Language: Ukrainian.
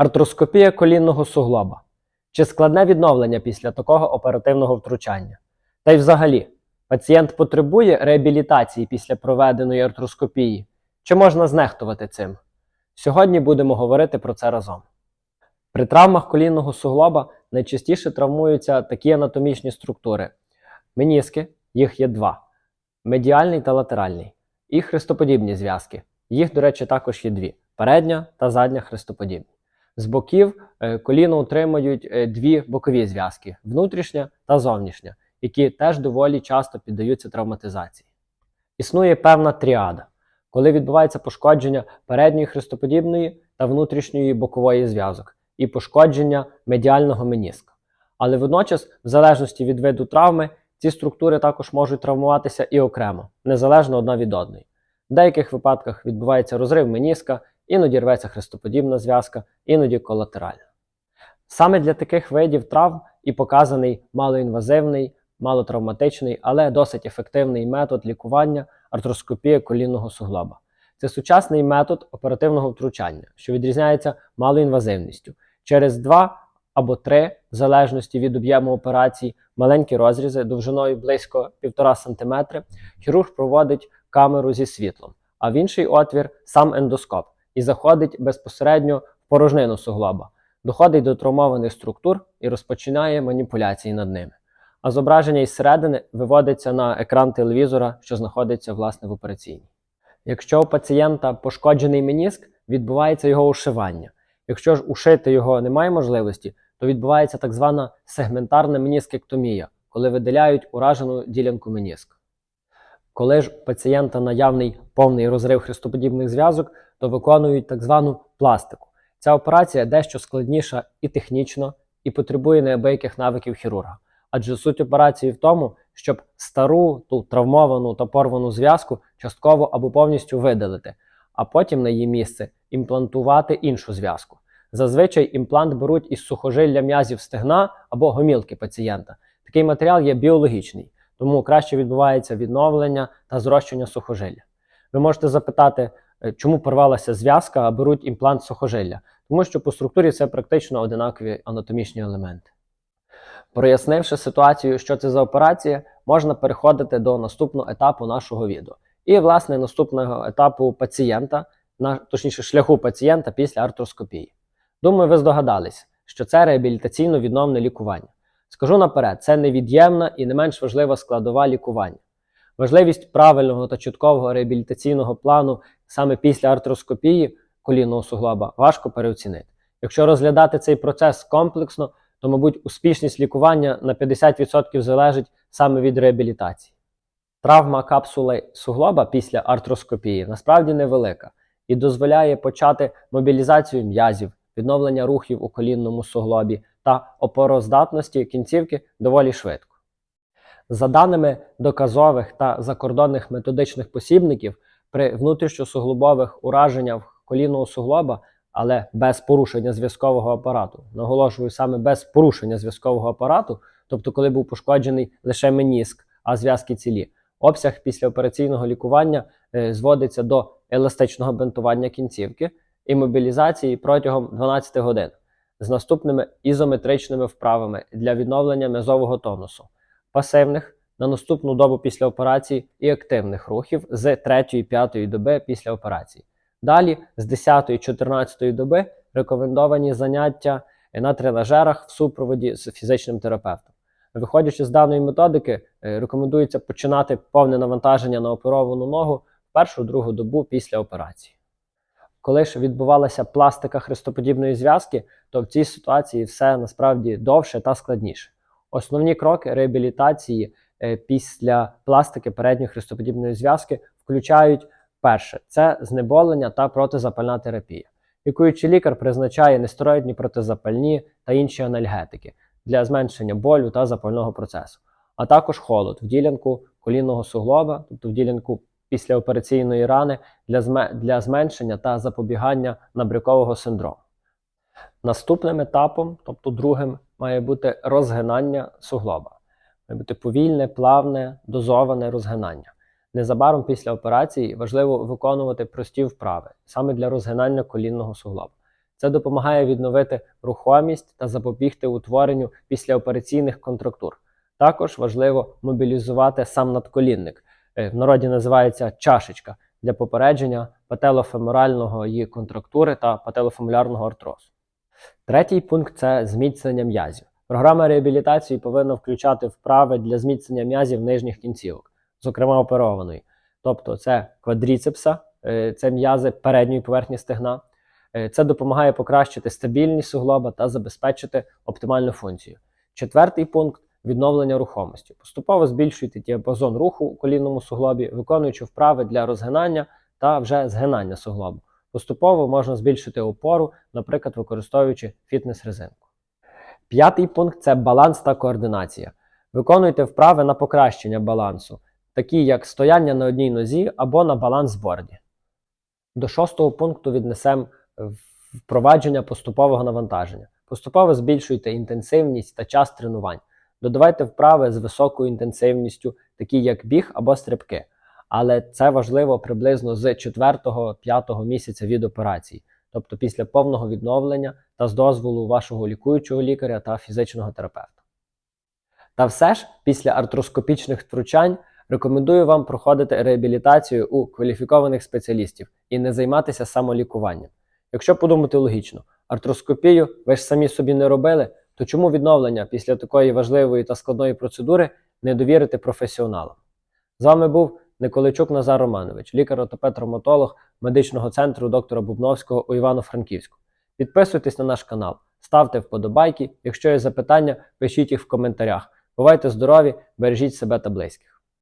Артроскопія колінного суглоба. Чи складне відновлення після такого оперативного втручання? Та й взагалі, пацієнт потребує реабілітації після проведеної артроскопії? Чи можна знехтувати цим? Сьогодні будемо говорити про це разом. При травмах колінного суглоба найчастіше травмуються такі анатомічні структури: меніски, їх є два: медіальний та латеральний, і хрестоподібні зв'язки. Їх, до речі, також є дві: передня та задня хрестоподібні. З боків е, коліно утримують е, дві бокові зв'язки внутрішня та зовнішня, які теж доволі часто піддаються травматизації. Існує певна тріада, коли відбувається пошкодження передньої хрестоподібної та внутрішньої бокової зв'язок і пошкодження медіального меніска. Але водночас, в залежності від виду травми, ці структури також можуть травмуватися і окремо, незалежно одна від одної. В деяких випадках відбувається розрив меніска, іноді рветься хрестоподібна зв'язка, іноді колатеральна. Саме для таких видів травм і показаний малоінвазивний, малотравматичний, але досить ефективний метод лікування артроскопія колінного суглоба. Це сучасний метод оперативного втручання, що відрізняється малоінвазивністю. Через два або три, в залежності від об'єму операції, маленькі розрізи довжиною близько 1,5 см, хірург проводить камеру зі світлом, а в інший отвір сам ендоскоп і заходить безпосередньо в порожнину суглоба, доходить до травмованих структур і розпочинає маніпуляції над ними. А зображення із середини виводиться на екран телевізора, що знаходиться власне в операційній. Якщо у пацієнта пошкоджений меніск, відбувається його ушивання. Якщо ж ушити його немає можливості, то відбувається так звана сегментарна меніскектомія, коли видаляють уражену ділянку меніску. Коли ж пацієнта наявний повний розрив хрестоподібних зв'язок, то виконують так звану пластику. Ця операція дещо складніша і технічно, і потребує неабияких навиків хірурга. Адже суть операції в тому, щоб стару, ту травмовану та порвану зв'язку частково або повністю видалити, а потім на її місце імплантувати іншу зв'язку. Зазвичай імплант беруть із сухожилля м'язів стегна або гомілки пацієнта. Такий матеріал є біологічний, тому краще відбувається відновлення та зрощення сухожилля. Ви можете запитати, е, чому порвалася зв'язка, а беруть імплант сухожилля, тому що по структурі це практично одинакові анатомічні елементи. Прояснивши ситуацію, що це за операція, можна переходити до наступного етапу нашого відео. І, власне, наступного етапу пацієнта, точніше, шляху пацієнта після артроскопії. Думаю, ви здогадались, що це реабілітаційно відновне лікування. Скажу наперед, це невід'ємна і не менш важлива складова лікування. Важливість правильного та чіткого реабілітаційного плану саме після артроскопії колінного суглоба важко переоцінити. Якщо розглядати цей процес комплексно, то, мабуть, успішність лікування на 50% залежить саме від реабілітації. Травма капсули суглоба після артроскопії насправді невелика і дозволяє почати мобілізацію м'язів, відновлення рухів у колінному суглобі та опороздатності кінцівки доволі швидко. За даними доказових та закордонних методичних посібників, при внутрішньосуглобових ураженнях колінного суглоба, але без порушення зв'язкового апарату, наголошую саме без порушення зв'язкового апарату, тобто коли був пошкоджений лише меніск, а зв'язки цілі, обсяг післяопераційного лікування е, зводиться до еластичного бинтування кінцівки і мобілізації протягом 12 годин з наступними ізометричними вправами для відновлення м'язового тонусу, пасивних на наступну добу після операції і активних рухів з 3-5 доби після операції. Далі з 10-14 доби рекомендовані заняття на тренажерах в супроводі з фізичним терапевтом. Виходячи з даної методики, е, рекомендується починати повне навантаження на оперовану ногу першу-другу добу після операції. Коли ж відбувалася пластика хрестоподібної зв'язки, то в цій ситуації все насправді довше та складніше. Основні кроки реабілітації е, після пластики передньої хрестоподібної зв'язки включають перше це знеболення та протизапальна терапія. Лікуючий лікар призначає нестероїдні протизапальні та інші анальгетики для зменшення болю та запального процесу, а також холод в ділянку колінного суглоба, тобто в ділянку післяопераційної рани для, зменшення та запобігання набрякового синдрому. Наступним етапом, тобто другим, має бути розгинання суглоба. Має бути повільне, плавне, дозоване розгинання. Незабаром після операції важливо виконувати прості вправи саме для розгинання колінного суглоба. Це допомагає відновити рухомість та запобігти утворенню післяопераційних контрактур. Також важливо мобілізувати сам надколінник. Е, В народі називається чашечка для попередження пателофеморального її контрактури та пателофемолярного артрозу. Третій пункт це зміцнення м'язів. Програма реабілітації повинна включати вправи для зміцнення м'язів нижніх кінцівок, зокрема оперованої. Тобто це квадріцепса, е, це м'язи передньої поверхні стегна. Е, Це допомагає покращити стабільність суглоба та забезпечити оптимальну функцію. Четвертий пункт відновлення рухомості. Поступово збільшуйте діапазон руху у колінному суглобі, виконуючи вправи для розгинання та вже згинання суглобу. Поступово можна збільшити опору, наприклад, використовуючи фітнес-резинку. П'ятий пункт це баланс та координація. Виконуйте вправи на покращення балансу, такі як стояння на одній нозі або на балансборді. До шостого пункту віднесемо впровадження поступового навантаження. Поступово збільшуйте інтенсивність та час тренувань. Додавайте вправи з високою інтенсивністю, такі як біг або стрибки. Але це важливо приблизно з 4-5 місяця від операції, тобто після повного відновлення та з дозволу вашого лікуючого лікаря та фізичного терапевта. Та все ж, після артроскопічних втручань рекомендую вам проходити реабілітацію у кваліфікованих спеціалістів і не займатися самолікуванням. Якщо подумати логічно, артроскопію ви ж самі собі не робили, то чому відновлення після такої важливої та складної процедури не довірити професіоналам? З вами був Николичук Назар Романович, лікар-отопед-травматолог медичного центру доктора Бубновського у Івано-Франківську. Підписуйтесь на наш канал, ставте вподобайки. Якщо є запитання, пишіть їх в коментарях. Бувайте здорові, бережіть себе та близьких.